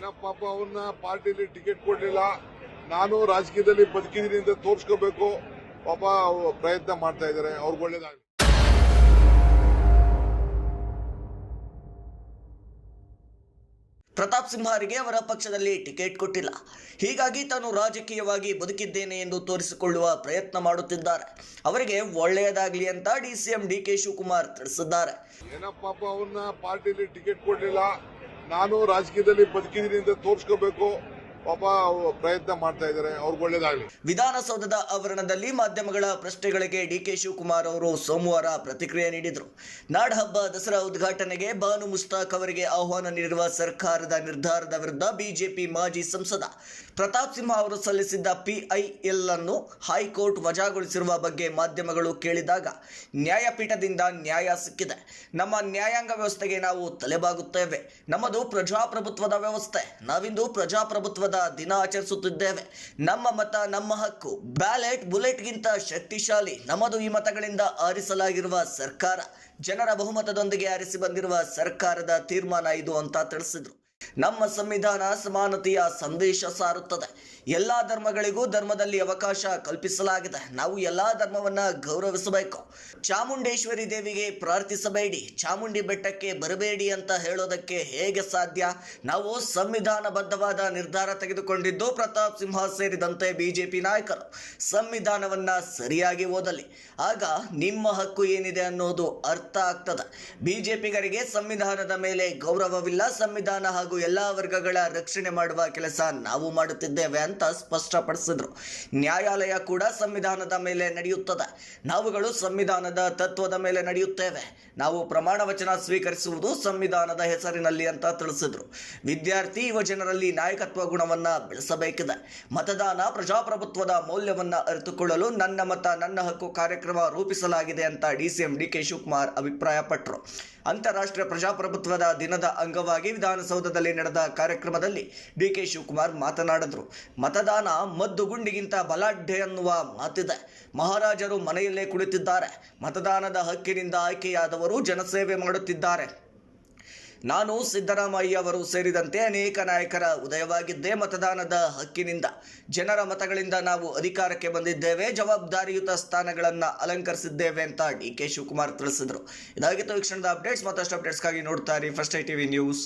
ಏನಪ್ಪ ಅವನ್ನ ಪಾರ್ಟಿಯಲ್ಲಿ ಟಿಕೆಟ್ ಕೊಡ್ಲಿಲ್ಲ. ನಾನು ರಾಜಕೀಯದಲ್ಲಿ ಬದುಕಿದ್ದೀನಿ ಅಂತ ತೋರ್ಸ್ಕೋಬೇಕು. ಪಾಪ ಪ್ರಯತ್ನ ಮಾಡ್ತಾ ಇದ್ದಾರೆ. ಅವ್ರಿಗೆ ಒಳ್ಳೇದಾಗ ಪ್ರತಾಪ್ ಸಿಂಹರಿಗೆ ಅವರ ಪಕ್ಷದಲ್ಲಿ ಟಿಕೆಟ್ ಕೊಟ್ಟಿಲ್ಲ. ಹೀಗಾಗಿ ತಾನು ರಾಜಕೀಯವಾಗಿ ಬದುಕಿದ್ದೇನೆ ಎಂದು ತೋರಿಸಿಕೊಳ್ಳುವ ಪ್ರಯತ್ನ ಮಾಡುತ್ತಿದ್ದಾರೆ. ಅವರಿಗೆ ಒಳ್ಳೆಯದಾಗಲಿ ಅಂತ D C M D K Shivakumar ತಿಳಿಸಿದ್ದಾರೆ. ಏನಪ್ಪ ಅವನ್ನ ಪಾರ್ಟಿಯಲ್ಲಿ ಟಿಕೆಟ್ ಕೊಡ್ಲಿಲ್ಲ. ನಾನು ರಾಜಕೀಯದಲ್ಲಿ ಬದುಕಿದ್ದೀನಿ ಅಂತ ತೋರ್ಸ್ಕೋಬೇಕು. ಪಾಪ ಪ್ರಯತ್ನ ಮಾಡ್ತಾ ಇದ್ದಾರೆ ಅವ್ರಿಗೆ ಒಳ್ಳೇದಾಗಲಿ. ವಿಧಾನಸೌಧದ ಆವರಣದಲ್ಲಿ ಮಾಧ್ಯಮಗಳ ಪ್ರಶ್ನೆಗಳಿಗೆ ಡಿಕೆ ಶಿವಕುಮಾರ್ ಅವರು ಸೋಮವಾರ ಪ್ರತಿಕ್ರಿಯೆ ನೀಡಿದರು. ನಾಡಹಬ್ಬ ದಸರಾ ಉದ್ಘಾಟನೆಗೆ ಬಾನು ಮುಸ್ತಾಕ್ ಅವರಿಗೆ ಆಹ್ವಾನ ನೀಡಿರುವ ಸರ್ಕಾರದ ನಿರ್ಧಾರದ ವಿರುದ್ಧ ಬಿಜೆಪಿ ಮಾಜಿ ಸಂಸದ ಪ್ರತಾಪ್ ಸಿಂಹ ಅವರು ಸಲ್ಲಿಸಿದ್ದ ಪಿಐಎಲ್ ಅನ್ನು ಹೈಕೋರ್ಟ್ ವಜಾಗೊಳಿಸಿರುವ ಬಗ್ಗೆ ಮಾಧ್ಯಮಗಳು ಕೇಳಿದಾಗ ನ್ಯಾಯಪೀಠದಿಂದ ನ್ಯಾಯ ಸಿಕ್ಕಿದೆ. ನಮ್ಮ ನ್ಯಾಯಾಂಗ ವ್ಯವಸ್ಥೆಗೆ ನಾವು ತಲೆಬಾಗುತ್ತೇವೆ. ನಮ್ಮದು ಪ್ರಜಾಪ್ರಭುತ್ವದ ವ್ಯವಸ್ಥೆ. ನಾವಿಂದು ಪ್ರಜಾಪ್ರಭುತ್ವದ ದಿನ ಆಚರಿಸುತ್ತಿದ್ದೇವೆ ನಮ್ಮ ಮತ, ನಮ್ಮ ಹಕ್ಕು. ಬ್ಯಾಲೆಟ್ ಬುಲೆಟ್ಗಿಂತ ಶಕ್ತಿಶಾಲಿ ನಮ್ಮದು ಈ ಮತಗಳಿಂದ ಆರಿಸಲಾಗಿರುವ ಸರ್ಕಾರ. ಜನರ ಬಹುಮತದೊಂದಿಗೆ ಆರಿಸಿ ಬಂದಿರುವ ಸರ್ಕಾರದ ತೀರ್ಮಾನ ಇದು ಅಂತ ತಿಳಿಸಿದ್ರು. ನಮ್ಮ ಸಂವಿಧಾನ ಸಮಾನತೆಯ ಸಂದೇಶ ಸಾರುತ್ತದೆ. ಎಲ್ಲಾ ಧರ್ಮಗಳಿಗೂ ಧರ್ಮದಲ್ಲಿ ಅವಕಾಶ ಕಲ್ಪಿಸಲಾಗಿದೆ. ನಾವು ಎಲ್ಲಾ ಧರ್ಮವನ್ನ ಗೌರವಿಸಬೇಕು. ಚಾಮುಂಡೇಶ್ವರಿ ದೇವಿಗೆ ಪ್ರಾರ್ಥಿಸಬೇಡಿ. ಚಾಮುಂಡಿ ಬೆಟ್ಟಕ್ಕೆ ಬರಬೇಡಿ ಅಂತ ಹೇಳೋದಕ್ಕೆ ಹೇಗೆ ಸಾಧ್ಯ? ನಾವು ಸಂವಿಧಾನಬದ್ಧವಾದ ನಿರ್ಧಾರ ತೆಗೆದುಕೊಂಡಿದ್ದು ಪ್ರತಾಪ್ ಸಿಂಹ ಸೇರಿದಂತೆ ಬಿಜೆಪಿ ನಾಯಕರು ಸಂವಿಧಾನವನ್ನ ಸರಿಯಾಗಿ ಓದಲಿ. ಆಗ ನಿಮ್ಮ ಹಕ್ಕು ಏನಿದೆ ಅನ್ನೋದು ಅರ್ಥ ಆಗ್ತದೆ. ಬಿಜೆಪಿಗರಿಗೆ ಸಂವಿಧಾನದ ಮೇಲೆ ಗೌರವವಿಲ್ಲ. ಸಂವಿಧಾನ ಹಾಗೂ ಎಲ್ಲಾ ವರ್ಗಗಳ ರಕ್ಷಣೆ ಮಾಡುವ ಕೆಲಸ ನಾವು ಮಾಡುತ್ತಿದ್ದೇವೆ ಅಂತ ಸ್ಪಷ್ಟಪಡಿಸಿದ್ರು. ನ್ಯಾಯಾಲಯ ಕೂಡ ಸಂವಿಧಾನದ ಮೇಲೆ ನಡೆಯುತ್ತದೆ. ನಾವುಗಳು ಸಂವಿಧಾನದ ತತ್ವದ ಮೇಲೆ ನಡೆಯುತ್ತೇವೆ. ನಾವು ಪ್ರಮಾಣ ವಚನ ಸ್ವೀಕರಿಸುವುದು ಸಂವಿಧಾನದ ಹೆಸರಿನಲ್ಲಿ ಅಂತ ತಿಳಿಸಿದ್ರು. ವಿದ್ಯಾರ್ಥಿ ಯುವ ಜನರಲ್ಲಿ ನಾಯಕತ್ವ ಗುಣವನ್ನ ಬೆಳೆಸಬೇಕಿದೆ. ಮತದಾನ ಪ್ರಜಾಪ್ರಭುತ್ವದ ಮೌಲ್ಯವನ್ನ ಅರಿತುಕೊಳ್ಳಲು ನನ್ನ ಮತ, ನನ್ನ ಹಕ್ಕು ಕಾರ್ಯಕ್ರಮ ರೂಪಿಸಲಾಗಿದೆ ಅಂತ ಡಿಸಿಎಂ ಡಿಕೆ ಶಿವಕುಮಾರ್ ಅಭಿಪ್ರಾಯಪಟ್ಟರು ಅಂತಾರಾಷ್ಟ್ರೀಯ ಪ್ರಜಾಪ್ರಭುತ್ವದ ದಿನದ ಅಂಗವಾಗಿ ವಿಧಾನಸೌಧದಲ್ಲಿ ನಡೆದ ಕಾರ್ಯಕ್ರಮದಲ್ಲಿ ಡಿಕೆ ಶಿವಕುಮಾರ್ ಮಾತನಾಡಿದರು. ಮತದಾನ ಮದ್ದು ಗುಂಡಿಗಿಂತ ಬಲಾಢ್ಯ ಎನ್ನುವ ಮಾತಿದೆ. ಮಹಾರಾಜರು ಮನೆಯಲ್ಲೇ ಕುಳಿತಿದ್ದಾರೆ. ಮತದಾನದ ಹಕ್ಕಿನಿಂದ ಆಯ್ಕೆಯಾದವರು ಜನಸೇವೆ ಮಾಡುತ್ತಿದ್ದಾರೆ. ನಾನು ಸಿದ್ದರಾಮಯ್ಯ ಅವರು ಸೇರಿದಂತೆ ಅನೇಕ ನಾಯಕರ ಉದಯವಾಗಿದ್ದೇ ಮತದಾನದ ಹಕ್ಕಿನಿಂದ. ಜನರ ಮತಗಳಿಂದ ನಾವು ಅಧಿಕಾರಕ್ಕೆ ಬಂದಿದ್ದೇವೆ, ಜವಾಬ್ದಾರಿಯುತ ಸ್ಥಾನಗಳನ್ನು ಅಲಂಕರಿಸಿದ್ದೇವೆ ಅಂತ ಡಿ ಕೆ ಶಿವಕುಮಾರ್ ತಿಳಿಸಿದರು. ಇದಾಗಿತ್ತು ವೀಕ್ಷಣದ ಅಪ್ಡೇಟ್ಸ್, ಮತ್ತಷ್ಟು ಅಪ್ಡೇಟ್ಸ್ಗಾಗಿ ನೋಡ್ತಾ ಇರಿ ಫಸ್ಟ್ ಐ ಟಿವಿ ನ್ಯೂಸ್.